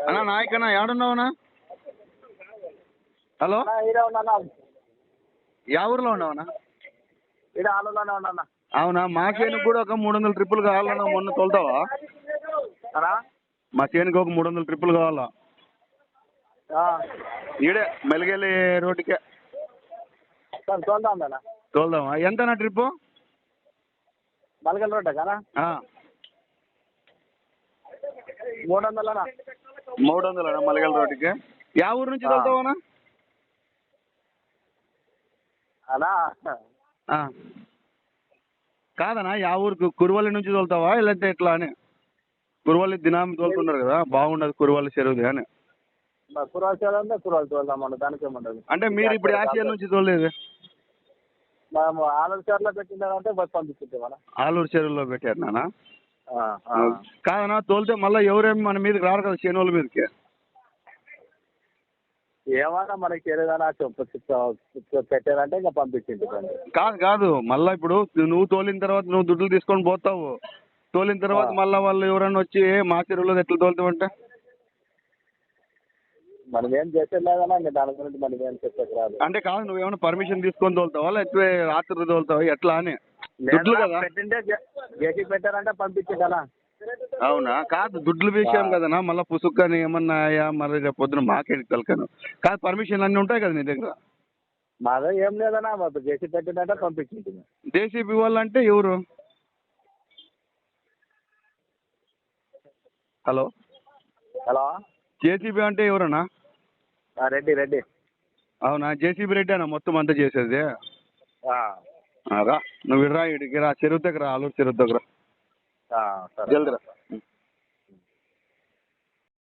అన్నా నాయకన్నా ఏడున్నావునా హలో? అన్నా, ఈడే ఉన్నా యా ఊర్లో ఉన్నావనా? అవునా మా చేనుకు కూడా ఒక మూడు వందల ట్రిప్పులు కావాలన్నా మొన్న తోలుతావా? మా చేనుకి ఒక మూడు వందల ట్రిప్పులు కావాలా? ఆ, ఈడే మెలిగెళ్ళి రోడ్డుకే. తోలుదామా? ఎంతనా ట్రిప్పు? మలగల్ రోడ్డు కదా ఆ, మూడు వందలనా? మూడు వందలనా మలిగెళ్ళ రోడ్డుకి. యా ఊరు నుంచి అన్నా? ఆ. కాదనా యా ఊరికి కురువల్లి నుంచి తోలుతావా? లేదంటే ఎట్లా అని? కురువల్లి దినామి తోలుతున్నారు కదా బాగుండదు కురువల్లి చెరువుది అని. మా కుర్రాలు చేయాలంటే కుర్రాలు చూద్దాం అన్న దానికి ఏముండదు అంటే మీరు ఇప్పుడు యాసియా నుంచి తోలేదు? మేము ఆలూరు చీరలో పెట్టిందంటే బస్ ఆలూరు చెరువులో పెట్టారు ఆ. కాదనా తోలితే మళ్ళీ ఎవరేమి మన మీదకి రారు కదా చేనుల మీదకి. ఏమన్నా మనకి చెప్పు చెప్పు పెట్టారంటే ఇంకా పంపించింది కాదు కాదు. మళ్ళీ ఇప్పుడు నువ్వు తోలిన తర్వాత నువ్వు దుడ్లు తీసుకొని పోతావు. తోలిన తర్వాత ఆ. మళ్ళీ వాళ్ళు ఎవరన్నా వచ్చి "ఏ, మా చెరువులో ఎట్లా తోలుతావంటే? మనం ఏం ఇంకా దాని గురించి మనం ఏం చెప్పేది రాదు. అంటే కాదు నువ్వు ఏమైనా పర్మిషన్ తీసుకొని తోలుతావా? లేకపోతే రాత్రి తోలుతావా? ఎట్లా అని. దుడ్లు కదా? గేసి పెట్టారంటే పంపించిందనా అవునా? కాదు దుడ్ల విషయం. కదనా? మళ్ళీ పుసుక్కని ఏమన్నా అయ్యా మరి రేపు పొద్దున మాకేంటి తలకను కాదు పర్మిషన్ అన్నీ ఉంటాయి కదా నీ దగ్గర? మాదే ఏం లేదన్నా మాకు గేసి పెట్టిందంటే పంపించింది. జేసీబీ అంటే ఎవరు? హలో? హలో? జేసీబీ అంటే ఎవరన్నా? రెడ్డి రెడ్డి. అవునా? జేసీబీ రెడ్డి అన్న మొత్తం అంతా చేసేది? రా నువ్వు ఇటు రా ఇడికి రా చెరువు దగ్గర ఆలూరు చెరువు దగ్గర ఆ, సరే. జల్ది రా.